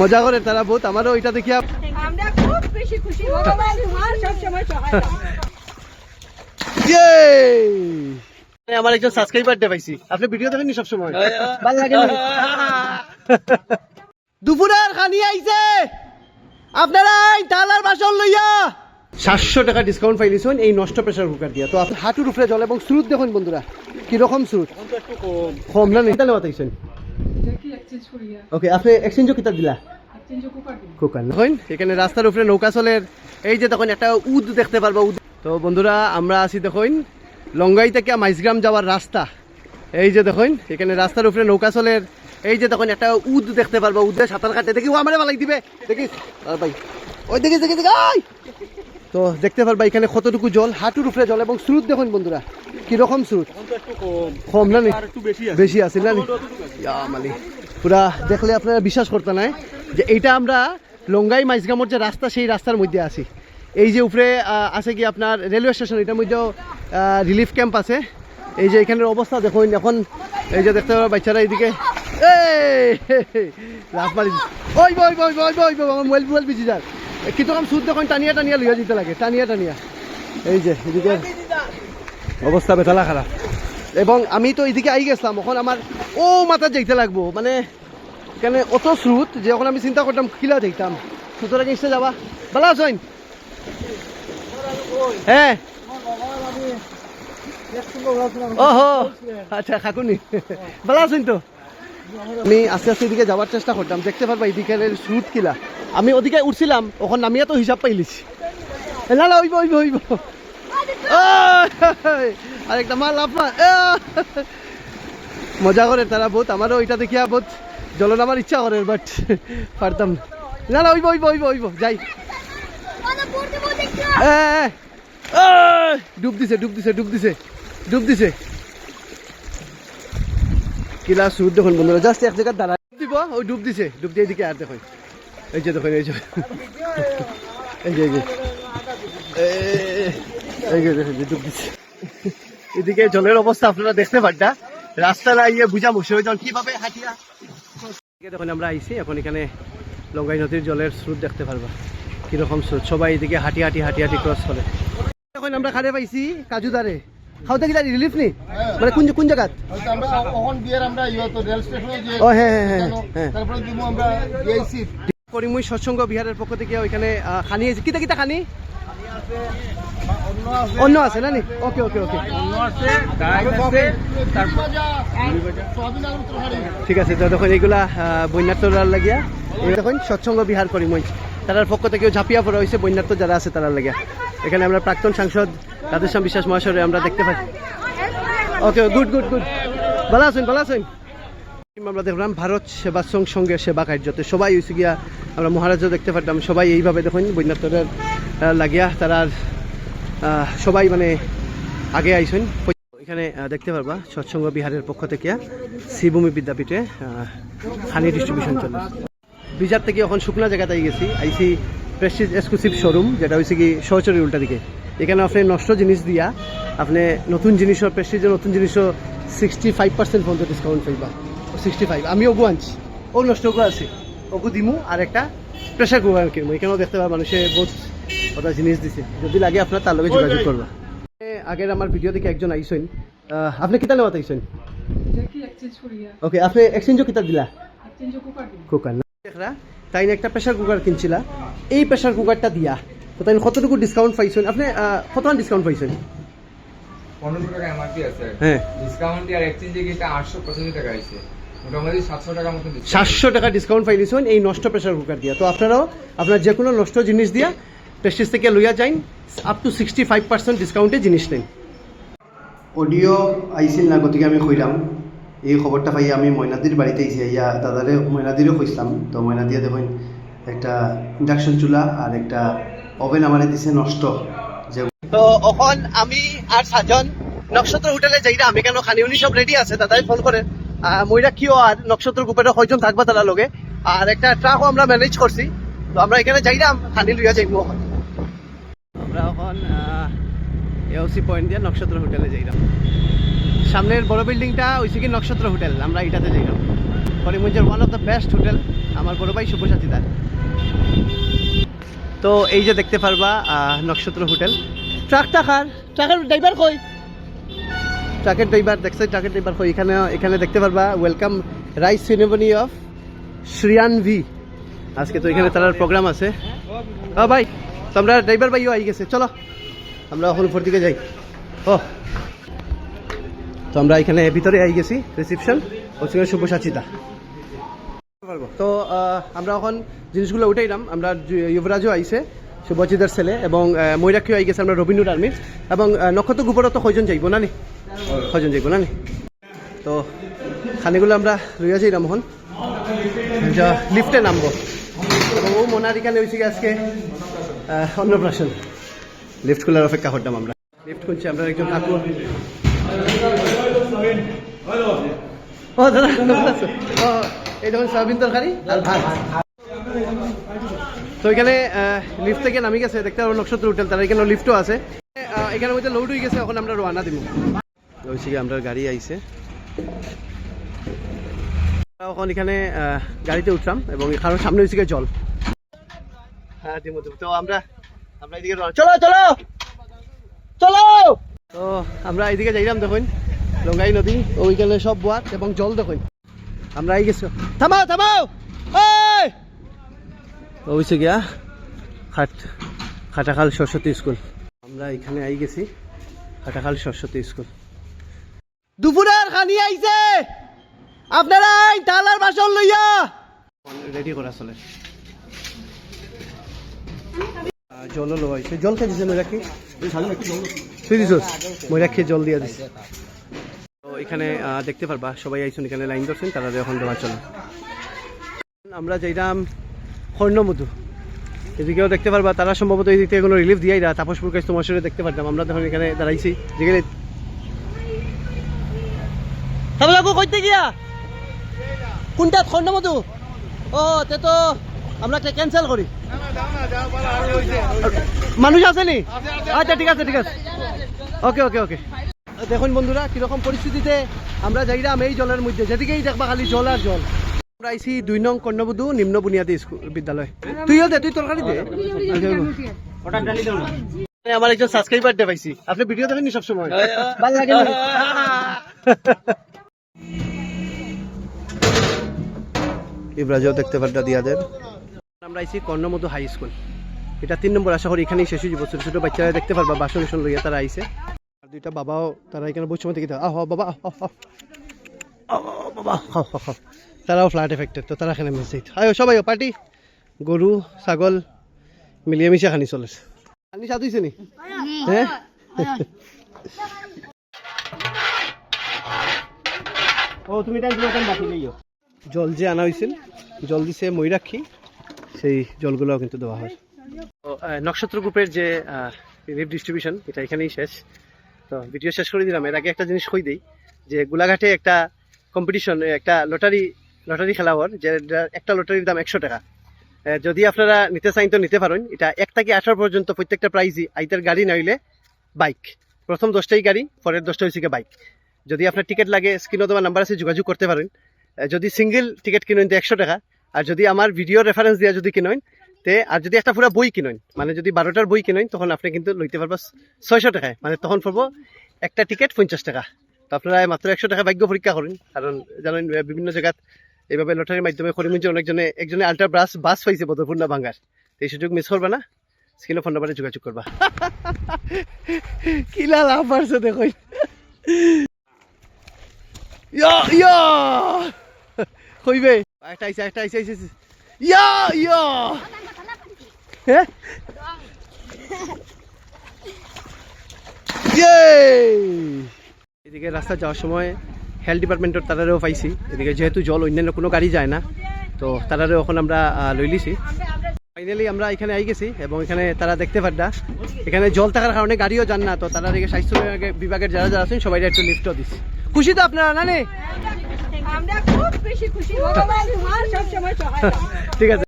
মজা করে তারা বহুত আমারও ওইটা দেখিয়া আমরা খুব বেশি খুশি ভগবান তোমার সবসময় সহায়তা ইয়ে আমার একজন সাবস্ক্রাইবার ডে পাইছি। আপনি ভিডিও দেখেন নি সবসময়? ভালো লাগে না? দুপুরের খানি আইছে। আপনারা এই ডালার বাসন লইয়া সাতশো টাকা ডিসকাউন্ট পাইলিছেন এই নষ্ট প্রেসার কুকার দিয়ে। তো আপনি হাঁটুর উপরে জল এবং স্রোত দেখুন বন্ধুরা। কীরকম স্রোত? কম। না নেই তাহলে ওকে আপনি এক্সচেঞ্জও দিলা? কুকার এখানে রাস্তার উপরে নৌকা চলের এই যে তখন একটা উদ দেখতে পারবা উদ। তো বন্ধুরা আমরা আছি দেখুন লঙ্গাই থেকে মাইজগ্রাম যাওয়ার রাস্তা। এই যে দেখুন এখানে রাস্তার উপরে নৌকা চলের এই যে তখন একটা উদ দেখতে পারবা উদে সাঁতার কাটে দেখি ও আমারে বালাই দিবে। দেখিস ভাই। ওই দেখিস দেখিস তো দেখতে পারবা এখানে কতটুকু জল হাঁটুর উপরে জল এবং স্রোত দেখুন বন্ধুরা। কীরকম স্রোত কম না নি? বেশি আছে না? মালি পুরা দেখলে আপনারা বিশ্বাস করতে নাই যে এইটা আমরা লঙ্গাই মাইজগামর যে রাস্তা সেই রাস্তার মধ্যে আছি এই যে উপরে আছে কি আপনার রেলওয়ে স্টেশন এটার মধ্যেও রিলিফ ক্যাম্প আছে এই যে এখানের অবস্থা দেখুন এখন এই যে দেখতে পাবো বাচ্চারা এইদিকে এই লাভ মারি ওই বই বই বই বই বই আমার মোবাইল মোবাইল বিজি যার কিন্তু আমি সুদ দেখুন টানিয়া টানিয়া লইয়া দিতে লাগে টানিয়া টানিয়া এই যে এদিকে অবস্থা বেতালা খারাপ এবং আমি তো এদিকে আই গেছিলাম, এখন আমার, ও মাথা যাইতে লাগবো। মানে কেন অত স্রোত যে এখন আমি চিন্তা করতাম, খিলা যাইতাম। সুতরাং ইসে যাবা। ভালো আছেন হ্যাঁ ওহো আচ্ছা খাকুনি। ভালো আছেন তো। আমি আস্তে আস্তে এদিকে যাওয়ার চেষ্টা করতাম, দেখতে পারবা এদিকে স্রোত কিলা আমি ওদিকে উঠছিলাম, ওখান নামিয়া তো হিসাব পাইলিছি। না না, ওইব ওইব ওইব। আরেকটা মাল আপা মজা করে তারা বহুত আমারও ওইটা দেখিয়া বহুত জল নামার ইচ্ছা করে বাট পারতাম না। না ওইব ওইব ওইব ওইব, যাই। ডুব দিছে ডুব দিছে ডুব দিছে ডুব দিছে। কিলা সুদ দেখুন বন্ধুরা জাস্ট এক জায়গায় দাঁড়া দিব ওই ডুব দিছে, ডুব দিয়ে এদিকে আর দেখুন। এই যে দেখুন, এই যে। এই যে এদিকে জলের অবস্থা আপনারা দেখতে পারটা রাস্তা ইয়ে বুঝা মুশকিল যান কীভাবে হাঁটিয়া? দেখুন আমরা আইছি এখন এখানে লঙ্গাই নদীর জলের স্রোত দেখতে পারবা। কীরকম স্রোত? সবাই এদিকে হাঁটি হাঁটি হাঁটি হাঁটি ক্রস করে। এখন আমরা খারে পাইছি কাজুদারে। খাওয়া কি রিলিফ নি? মানে কোন কোন আমরা বিয়ের আমরা ইয়ে তো রেল স্টেশনে যে ও হ্যাঁ হ্যাঁ হ্যাঁ তারপরে দিব আমরা করিমুই সৎসঙ্গ বিহারের পক্ষ থেকে ওইখানে খানি আছে। কিতা কিতা খানি আছে অন্য আছে না নি ওকে ওকে ওকে ঠিক আছে তো দেখুন এইগুলা বন্যার্থ লাগিয়া দেখুন সৎসঙ্গ বিহার করি মই তারার পক্ষ থেকেও ঝাঁপিয়া পড়া হয়েছে বন্যার্থ যারা আছে তারার লাগিয়া। এখানে আমরা প্রাক্তন সাংসদ রাধেশ্যাম বিশ্বাস মহাশয় আমরা দেখতে পাই। ওকে গুড গুড গুড ভালো আছেন ভালো আছেন? আমরা দেখলাম ভারত সেবা সং সঙ্গে সেবা কার্যতে সবাই হয়েছে গিয়া আমরা মহারাজও দেখতে পারতাম সবাই এইভাবে দেখুন বন্যার্থদের লাগিয়া তারা সবাই মানে আগে আইসেন। এখানে দেখতে পারবা সৎসঙ্গ বিহারের পক্ষ থেকে শ্রীভূমি বিদ্যাপীঠে হানি ডিস্ট্রিবিউশন চলে। বিজার থেকে এখন শুকনা জায়গাতে গেছি। আইসি প্রেস্টিজ এক্সক্লুসিভ শোরুম যেটা হয়েছে কি সহচরের উল্টা দিকে। এখানে আপনি নষ্ট জিনিস দিয়া আপনি নতুন জিনিসও প্রেস্টিজের নতুন জিনিসও সিক্সটি ফাইভ পার্সেন্ট পর্যন্ত ডিসকাউন্ট পাইবা। সিক্সটি ফাইভ আমি ওগু আনছি। ও নষ্ট ওগু আছে। ওগু দিমু আর একটা প্রেশার কুকার কিনবো। এখানেও দেখতে পাবা মানুষের বহুত কথা জিনিস দিছে। যদি লাগে আপনার তার লগে যোগাযোগ করবা। আগের আমার ভিডিও দেখে একজন আইসেন। আপনি কিতা নেওয়া আইসেন? ওকে আপনি এক্সচেঞ্জও কিতা দিলা? কুকার দেখরা তাই একটা প্রেশার কুকার কিনছিলা। এই প্রেশার কুকারটা দিয়া তো তাই কতটুকু ডিসকাউন্ট পাইছেন? আপনি ডিসকাউন্ট পাইছেন? পনেরোশো টাকা এমআরপি আছে। হ্যাঁ। ডিসকাউন্ট আর এক্সচেঞ্জে গিয়ে আটশো পঁচাশি টাকা আছে সাতশো টাকার মতো discount। সাতশো টাকা ডিসকাউন্ট পাইলিছেন এই নষ্ট প্রেশার কুকার দিয়া। তো আপনারাও আপনার যে কোনো নষ্ট জিনিস দিয়া প্রেস্টিজ থেকে লইয়া যাইন up to sixty five percent ডিসকাউন্টে জিনিস নেন। অডিও আইছিল না গতিকে আমি কইলাম এই খবরটা পাই আমি ময়নাদির বাড়িতে আইছি ইয়া দাদারে ময়নাদিরও কইছিলাম তো ময়নাদিয়া দেখুন একটা ইন্ডাকশন চুলা আর একটা ওভেন আমারে দিছে নষ্ট। যে তো এখন আমি আর সাজন নক্ষত্র হোটেলে যাইরা আমি কেন খানি উনি সব রেডি আছে দাদাই ফোন করে। মইরা কিও আর নক্ষত্র গ্রুপের কয়জন থাকবা তারা লগে? আর একটা ট্রাকও আমরা ম্যানেজ করছি তো আমরা এখানে যাইরাম খানি লইয়া যাইব আমরা এখন এওসি পয়েন্ট দিয়ে নক্ষত্র হোটেলে যাইলাম। সামনের বড় বিল্ডিংটা হয়েছে কি নক্ষত্র হোটেল আমরা এটাতে যাইলাম। করিমগঞ্জের one of the best hotel আমার বড় ভাই শুভসাথীদার তো এই যে দেখতে পারবা নক্ষত্র হোটেল। ট্রাক টাকার ট্রাকের ড্রাইভার কই? ট্রাকের ড্রাইভার দেখছে ট্রাকের ড্রাইভার কই? এখানে এখানে দেখতে পারবা welcome rice ceremony of Shriyan V আজকে তো এখানে তার প্রোগ্রাম আছে। ও ভাই তো আমরা ড্রাইভার ভাইও আই গেছে, চলো। আমরা উপর দিকে যাই। ও। তো আমরা এখানে ভিতরে আই গেছি রিসিপশন হচ্ছে শুভ সাচিতা। তো আমরা এখন জিনিসগুলো উঠাইলাম। আমরা যুবরাজও আইছে শুভজিদার ছেলে এবং ময়ূরাক্ষীও আই গেছে, আমরা রবীন্দ্র আর্মির। এবং নক্ষত্র গুপরও তো কয়জন যাইব না নি কয়জন যাইব না নি তো, খানিগুলো আমরা লইয়া যাইলাম এখন। লিফটে নামবো। ও, মোনার হয়েছে আজকে অন্নপ্রাশন। লিফট অপেক্ষা করতাম আমরা। লিফট খুলছি, আমরা একজন ঠাকুর। ও, দাদা এই সয়াবিন তরকারি আর ভাত। তো এখানে লিফট থেকে নামি গেছে, দেখতে পারব নক্ষত্র হোটেল তার এখানে লিফটও আছে। এখানে মধ্যে লোড হয়ে গেছে, এখন আমরা রওনা দিব। হয়েছে কি আমরা গাড়ি আইছে। এখন এখানে গাড়িতে উঠলাম এবং কারণ সামনে হয়েছে জল। হ্যাঁ আমরা আমরা চলো চলো! চলো! তো আমরা এইদিকে যাইলাম দেখুন, লঙ্গাই নদী, ওইখানে সব বোয়াত এবং জল দেখুন। আমরা আই গেছি। থামাও থামাও! ওইছে গিয়া খাট খাটাখাল সরস্বতী স্কুল। আমরা এখানে আই গেছি, খাটাখাল সরস্বতী স্কুল। দুপুরের খানি আইছে! আপনারা এই ডালার বাসন লইয়া! রেডি করা চলে। জলও লোয়া হয়েছে। জল খেয়ে দিছে তুই জল দিয়া দিছে। তো এখানে দেখতে পারবা সবাই আইসুন এখানে লাইন ধরছেন তারা এখন দেওয়া চলে আমরা যাইলাম স্বর্ণমধু এদিকেও দেখতে পারবা তারা সম্ভবত এই দিক থেকে কোনো রিলিফ দিয়াই না তাপসপুর কাছে তোমার সাথে দেখতে পারতাম আমরা তখন এখানে দাঁড়াইছি। যেখানে তাহলে কইতে গিয়া? কোনটা স্বর্ণমধু ও তে তো আমরা ক্যান্সেল করি। মানুষ আছে নি আচ্ছা ঠিক আছে ঠিক আছে। ওকে ওকে ওকে। দেখুন বন্ধুরা কীরকম পরিস্থিতিতে আমরা যাইলাম এই জলের মধ্যে। যেদিকেই দেখবা খালি জল আর জল। আমরা আইছি দুই নং কর্ণবধূ নিম্ন বুনিয়াদী স্কুল বিদ্যালয়। তুইও দে তুই তরকারি দে। আমার একজন সাবস্ক্রাইবার দে পাইছি। আপনি ভিডিও দেখেন সবসময়? ভালো লাগে না? ইব্রাজও দেখতে পারটা দিয়াদের আমরা আইছি কর্ণমধু হাই স্কুল। এটা তিন নম্বর আশা করি এখানেই শেষ হয়ে যাব। ছোটো ছোটো বাচ্চারা দেখতে পারবা বাসন লইয়া তারা আইছে। আর দুইটা বাবাও তারা এখানে বসে মধ্যে আহ বাবা বাবা তারাও এফেক্টেড তো তারা এখানে মেসে আয়ো সবাই পার্টি। গরু ছাগল মিলিয়ে মিশে খানি চলে। খানি হয়েছে নি? হ্যাঁ। ও তুমি টাইম বাকি জল যে আনা হয়েছিল জল দিছে ময়ূরাক্ষী। সেই জলগুলোও কিন্তু দেওয়া হয়। নক্ষত্র গ্রুপের যে রিলিফ ডিস্ট্রিবিউশন, এটা এখানেই শেষ। তো ভিডিও শেষ করে দিলাম। এর আগে একটা জিনিস কই দিই, যে গোলাঘাটে একটা কম্পিটিশন একটা লটারি লটারি খেলা হওয়ার, যে একটা লটারির দাম একশো টাকা। যদি আপনারা নিতে চাইন তো নিতে পারেন। এটা এক থেকে আঠারো পর্যন্ত প্রত্যেকটা প্রাইজই, আইতের গাড়ি নইলে বাইক। প্রথম দশটাই গাড়ি, পরের দশটা হয়েছে বাইক। যদি আপনার টিকিট লাগে স্ক্রিনে তোমার নাম্বার আছে, যোগাযোগ করতে পারেন। যদি সিঙ্গেল টিকিট কিনেন, তো একশো টাকা। আর যদি আমার ভিডিও রেফারেন্স দিয়ে যদি কিনেন তে আর যদি একটা পুরো বই কিনেন মানে যদি বারোটার বই কিনেন তখন আপনি কিন্তু লইতে পারবা ছয়শো টাকায়। মানে তখন পড়ব একটা টিকিট পঞ্চাশ টাকা। তো আপনারা মাত্র একশো টাকা ভাগ্য পরীক্ষা করেন। কারণ জানেন বিভিন্ন জায়গাত এইভাবে লটারির মাধ্যমে করিমগঞ্জে অনেকজনে, একজনে আল্ট্রা ব্রাস বাস পাইছে বদরপুর না ভাঙ্গার এই সুযোগ মিস করবা না স্ক্রিনে ফোন নাম্বারে যোগাযোগ করবা। কিলা লাভ পারছে দেখুন ইয়া একটা আইছে একটা আইছে আইছে ইয়া ইয়া! হ্যাঁ এদিকে রাস্তা যাওয়ার সময় হেলথ ডিপার্টমেন্টের তারারেও পাইছি। এদিকে যেহেতু জল অন্যান্য কোনো গাড়ি যায় না তো তারারেও এখন আমরা আহ, লই লিছি। ফাইনালি আমরা এখানে আই গেছি এবং এখানে তারা দেখতে পারডা এখানে জল থাকার কারণে গাড়িও যান না তো তারা এদিকে স্বাস্থ্য বিভাগের যারা যারা আছেন সবাই একটু লিফটও দিচ্ছে খুশি তো আপনারা নে? আমরা খুব বেশি খুশি। ভগবান তোমার সবসময় সহায় ঠিক আছে।